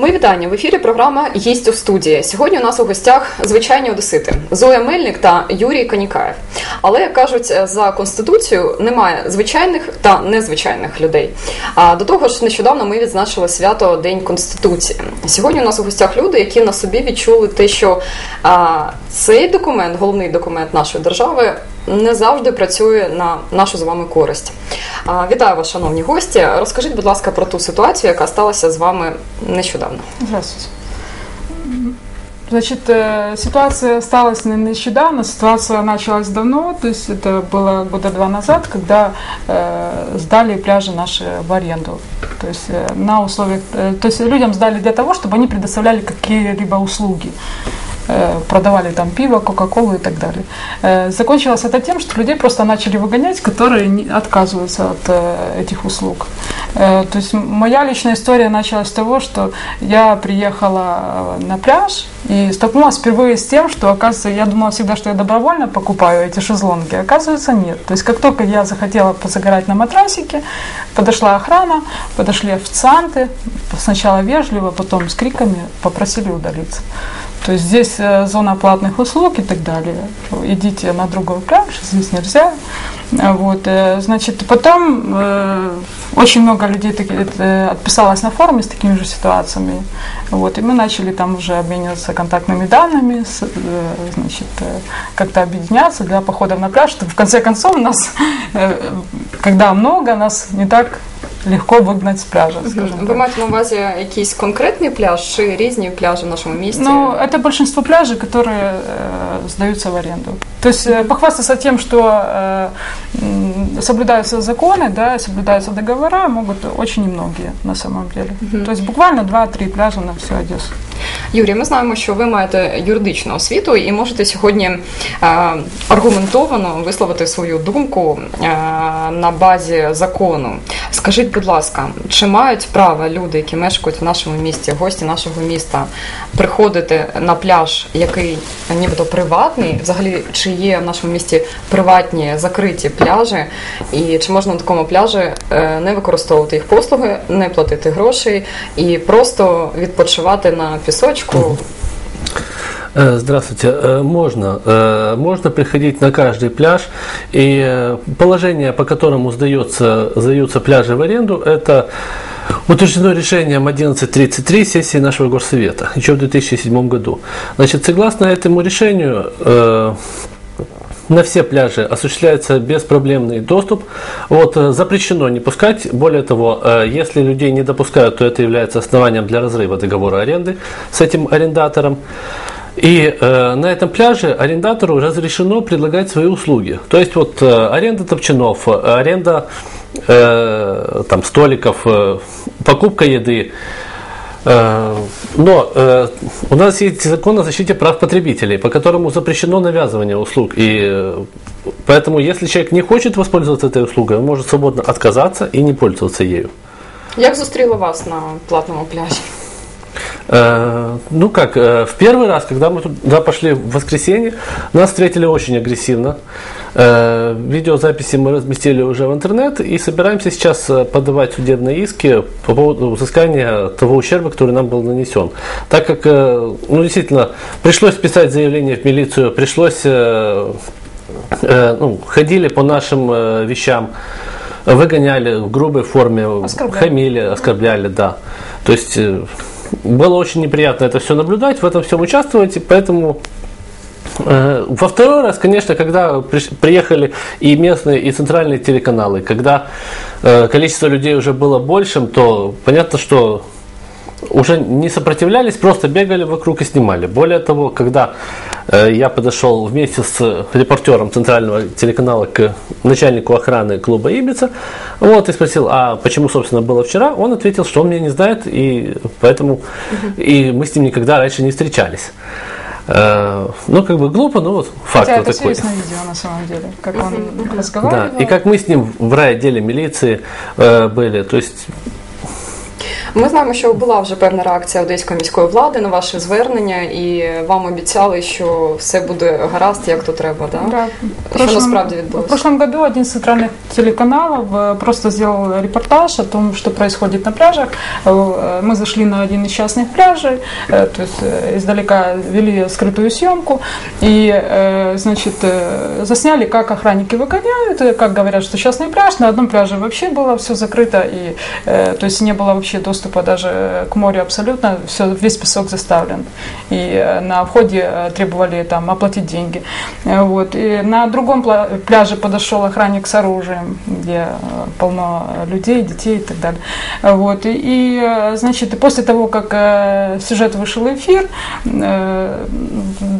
Мої вітання в ефірі. Програма «Гість у студії. Сьогодні у нас у гостях звичайні одесити Зоя Мельник та Юрій Канікаєв. Але як кажуть, за конституцією немає звичайних та незвичайних людей. А до того ж, нещодавно ми відзначили свято День Конституції. Сьогодні у нас у гостях люди, які на собі відчули те, що а, цей документ, головний документ нашої держави, не завжди працює на нашу з вами користь. А, Вітаю вас, шановні гості. Розкажіть, будь ласка, про ту ситуацію, яка сталася з вами нещодавно. Здравствуйте. Значит, э, ситуация осталась не нещодавно, ситуация началась давно, то есть это было года два назад, когда э, сдали пляжи наши в аренду. То есть э, на условиях, э, то есть людям сдали для того, чтобы они предоставляли какие-либо услуги. Э, продавали там пиво, кока-колу и так далее. Э, закончилось это тем, что людей просто начали выгонять, которые отказываются от э, этих услуг. То есть моя личная история началась с того, что я приехала на пляж и столкнулась впервые с тем, что, оказывается, я думала всегда, что я добровольно покупаю эти шезлонги, оказывается нет. То есть как только я захотела позагорать на матрасике, подошла охрана, подошли официанты, сначала вежливо, потом с криками попросили удалиться. То есть здесь э, зона платных услуг и так далее. Идите на другой пляж, здесь нельзя. Вот, э, значит, потом э, очень много людей таки, э, отписалось на форуме с такими же ситуациями. Вот, и мы начали там уже обмениваться контактными данными, э, значит, э, как-то объединяться для походов на пляж, чтобы в конце концов нас, э, когда много, нас не так легко вигнати з пляжа. Скажем Ви так. маєте на увазі якийсь конкретний пляж чи різні пляжі в нашому місті? Ну, это большинство пляжей, которые э, сдаются в аренду. То есть э, похвастаться тем, что э, м, соблюдаются законы, да, соблюдаются договора, могут очень немногие на самом деле. То есть буквально 2-3 пляжа на всю Одессу. Юрій, ми знаємо, що ви маєте юридичну освіту і можете сьогодні е, аргументовано висловити свою думку е, на базі закону. Скажіть, будь ласка, чи мають право люди, які мешкають в нашому місті, гості нашого міста, приходити на пляж, який нібито приватний? Взагалі, чи є в нашому місті приватні закриті пляжі, і чи можна на такому пляжі е, не використовувати їх послуги, не платити грошей і просто відпочивати на пісочку? Э, Здравствуйте. Э, Можно. Э, Можно приходить на каждый пляж. И положение, по которому сдается, сдаются пляжи в аренду, это утверждено решением 1133 сессии нашего горсовета еще в 2007 году. Значит, согласно этому решению, на все пляжи осуществляется беспроблемный доступ. Вот, э, запрещено не пускать. Более того, э, если людей не допускают, то это является основанием для разрыва договора аренды с этим арендатором. И э, на этом пляже арендатору разрешено предлагать свои услуги. То есть вот э, аренда топчанов, аренда э, там, столиков, э, покупка еды. Э, Но э, у нас есть закон о защите прав потребителей, по которому запрещено навязывание услуг. И э, поэтому, если человек не хочет воспользоваться этой услугой, он может свободно отказаться и не пользоваться ею. Як зустріли вас на платному пляжі? Э, Ну как, э, в первый раз, когда мы туда пошли в воскресенье, нас встретили очень агрессивно. Э, Видеозаписи мы разместили уже в интернет и собираемся сейчас подавать судебные иски по поводу взыскания того ущерба, который нам был нанесен. Так как, ну действительно, пришлось писать заявление в милицию, пришлось, ну, ходили по нашим вещам, выгоняли в грубой форме, Оскорбляли. хамили, оскорбляли, да. То есть было очень неприятно это все наблюдать, в этом всем участвовать, поэтому э, во второй раз, конечно, когда приехали и местные, и центральные телеканалы, когда э, количество людей уже было большим, то понятно, что уже не сопротивлялись, просто бегали вокруг и снимали. Более того, когда э, я подошел вместе с репортером центрального телеканала к начальнику охраны клуба Ибица, вот, и спросил, а почему, собственно, было вчера, он ответил, что он меня не знает, и поэтому и мы с ним никогда раньше не встречались. Э, ну, как бы глупо, но вот факт Хотя вот это все такой. на видео на самом деле, как он Да, разговаривал. и как мы с ним в райотделе милиции э, были, то есть Ми знаємо, що була вже певна реакція одеської міської влади на ваше звернення, і вам обіцяли, що все буде гаразд, як то треба. Да? Да. В Що насправді відбулося? В прошлом году один из центральных телеканалов э, просто сделал репортаж о том, что происходит на пляжах. Э, Мы зашли на один из частных пляжей, э, то есть э, издалека вели скрытую съемку и, э, значит, э, засняли, как охранники выгоняют, и как говорят, что частный пляж. На одном пляже вообще было все закрыто, и, э, то есть не было вообще доступа даже к морю абсолютно, все, весь песок заставлен. И э, на входе э, требовали там оплатить деньги. Э, Вот. И на другом пляже подошел охранник с оружием, где полно людей, детей и так далее. Вот. И, и, значит, и после того, как сюжет вышел в эфир,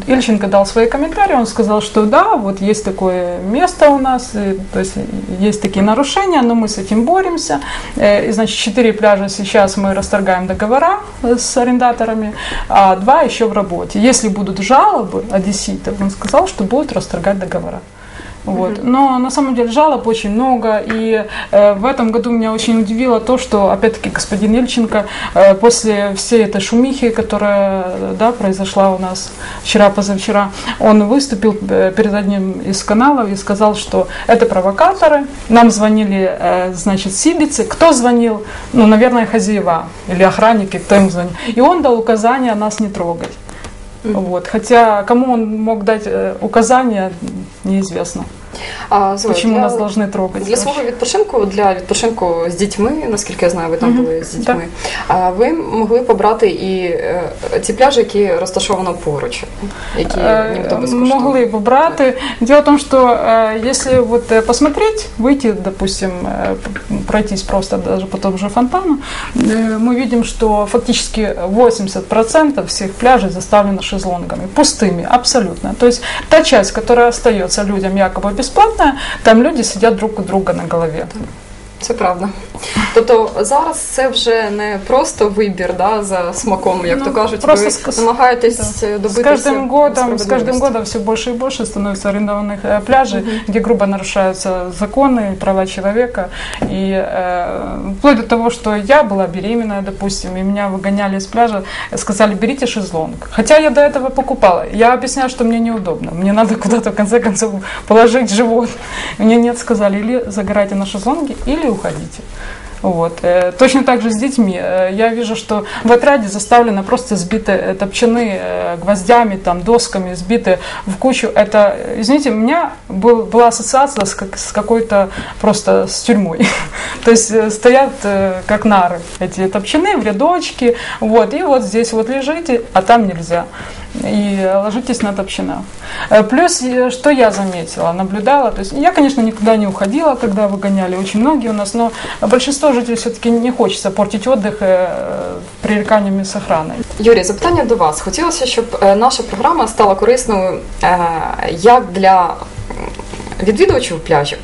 Ильченко дал свои комментарии, он сказал, что да, вот есть такое место у нас, и, то есть есть такие нарушения, но мы с этим боремся. И, значит, четыре пляжа сейчас мы расторгаем договора с арендаторами, а два еще в работе. Если будут жалобы одесситов, он сказал, что будут расторгать договора. Вот. Но на самом деле жалоб очень много, и э, в этом году меня очень удивило то, что, опять-таки, господин Ильченко э, после всей этой шумихи, которая да, произошла у нас вчера-позавчера, он выступил э, перед одним из каналов и сказал, что это провокаторы, нам звонили, э, значит, сибицы, кто звонил? Ну, наверное, хозяева или охранники, кто им звонил. И он дал указание нас не трогать. Вот. Хотя кому он мог дать э, указания, неизвестно. А, Зоя, Почему для- нас должны трогать? Для свого відпочинку, для відпочинку з дітьми, наскільки я знаю, ви там Мгм, були з дітьми. А ви могли побрати і е, ті пляжі, які розташовано поруч, які Э, нібито безкоштовні. Могли бы браты. Дело в том, что э, если вот э, посмотреть, выйти, допустим, э, п- пройтись просто даже по тому же фонтану, э, мы видим, что фактически 80% всех пляжей заставлено шезлонгами, пустыми, абсолютно. То есть та часть, которая остается людям якобы бесплатная, там люди сидят друг у друга на голове. Це правда. Тобто зараз це вже не просто вибір да, за смаком, як Ну, то кажуть, просто ви с- намагаєтесь да. е, С добитися каждым годом, с каждым справедливості. годом все больше и больше становится арендованных э, пляжей, где грубо нарушаются законы, права человека. И э, вплоть до того, что я была беременная, допустим, и меня выгоняли с пляжа, сказали, берите шезлонг. Хотя я до этого покупала. Я объясняю, что мне неудобно. Мне надо куда-то, в конце концов, положить живот. Мне нет, сказали, или загорайте на шезлонге, или уходите. Вот. Э, Точно так же с детьми. Э, Я вижу, что в отряде заставлено просто сбиты э, топчаны гвоздями, там, досками, сбиты в кучу. Это, извините, у меня был, была ассоциация с, как- с какой-то просто с тюрьмой. То есть стоят как нары эти топчаны в рядочке, вот, и вот здесь вот лежите, а там нельзя. И э, ложитесь на топчина. Э, Плюс, э, что я заметила, наблюдала, то есть я, конечно, никуда не уходила, когда выгоняли, очень многие у нас, но большинство жителей все-таки не хочется портить отдых э, пререканиями с охраной. Юрій, запитання до вас. Хотілося, щоб е, наша програма стала корисною е, як для м, відвідувачів пляжів,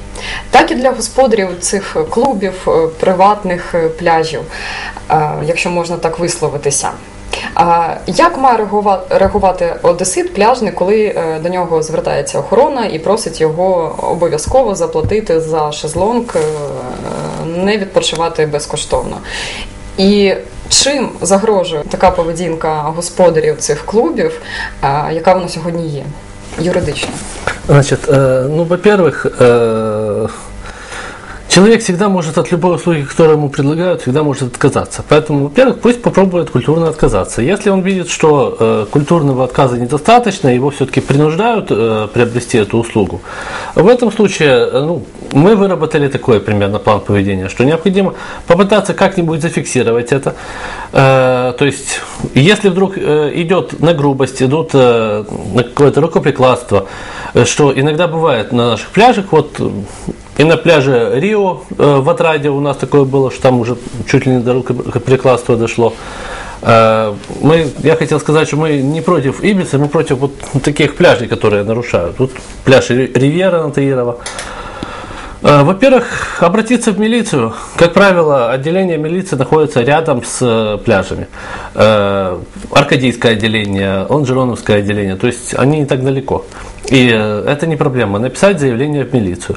так і для господарів цих клубів, е, приватних е, пляжів, е, якщо можна так висловитися. А Як має реагува- реагувати одесит пляжник, коли е, до нього звертається охорона і просить його обов'язково заплатити за шезлонг, е, не відпочивати безкоштовно? І чим загрожує така поведінка господарів цих клубів, а, яка вона сьогодні є юридично? Значит, э, ну, во-первых, э, человек всегда может от любой услуги, которую ему предлагают, всегда может отказаться. Поэтому, во-первых, пусть попробует культурно отказаться. Если он видит, что э, культурного отказа недостаточно, его все-таки принуждают э, приобрести эту услугу, в этом случае э, ну, мы выработали такой примерно план поведения, что необходимо попытаться как-нибудь зафиксировать это. Э, то есть, если вдруг э, идет на грубость, идут э, на какое-то рукоприкладство, э, что иногда бывает на наших пляжах, вот и на пляже Рио э, в Отраде у нас такое было, что там уже чуть ли не до рукоприкладства дошло. Э, мы, я хотел сказать, что мы не против Ибицы, мы против вот таких пляжей, которые нарушают. Тут пляж Ри- Ривьера на Таирова. Э, Во-первых, обратиться в милицию. Как правило, отделение милиции находится рядом с э, пляжами. Э, Аркадийское отделение, Лонжероновское отделение, то есть они не так далеко. И э, это не проблема. Написать заявление в милицию.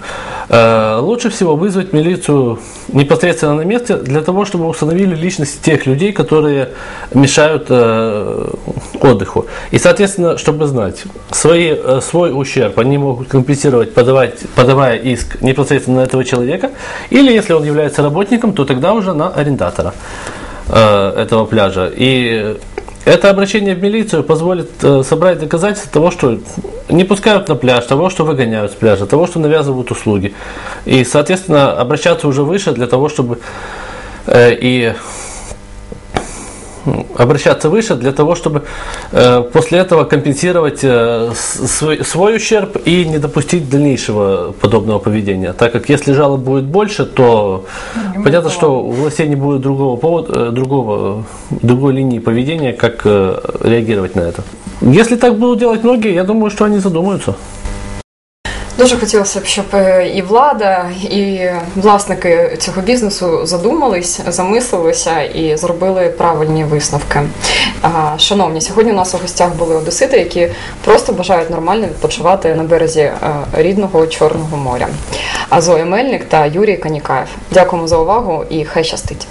Э, лучше всего вызвать милицию непосредственно на месте для того, чтобы установили личности тех людей, которые мешают э, отдыху. И, соответственно, чтобы знать, свои, свой ущерб они могут компенсировать, подавать, подавая иск непосредственно на этого человека, или если он является работником, то тогда уже на арендатора этого пляжа. И это обращение в милицию позволит э, собрать доказательства того, что не пускают на пляж, того, что выгоняют с пляжа, того, что навязывают услуги. И, соответственно, обращаться уже выше для того, чтобы э, и обращаться выше для того, чтобы э, после этого компенсировать э, свой, свой ущерб и не допустить дальнейшего подобного поведения. Так как если жалоб будет больше, то не понятно, что у властей не будет другого повода, э, другого, другой линии поведения, как э, реагировать на это. Если так будут делать многие, я думаю, что они задумаются. Дуже хотілося б, щоб е, і влада, і власники цього бізнесу задумались, замислилися і зробили правильні висновки. Шановні, сьогодні у нас у гостях були одесити, які просто бажають нормально відпочивати на березі е, рідного Чорного моря. Зоя Мельник та Юрій Канікаєв. Дякуємо за увагу і хай щастить.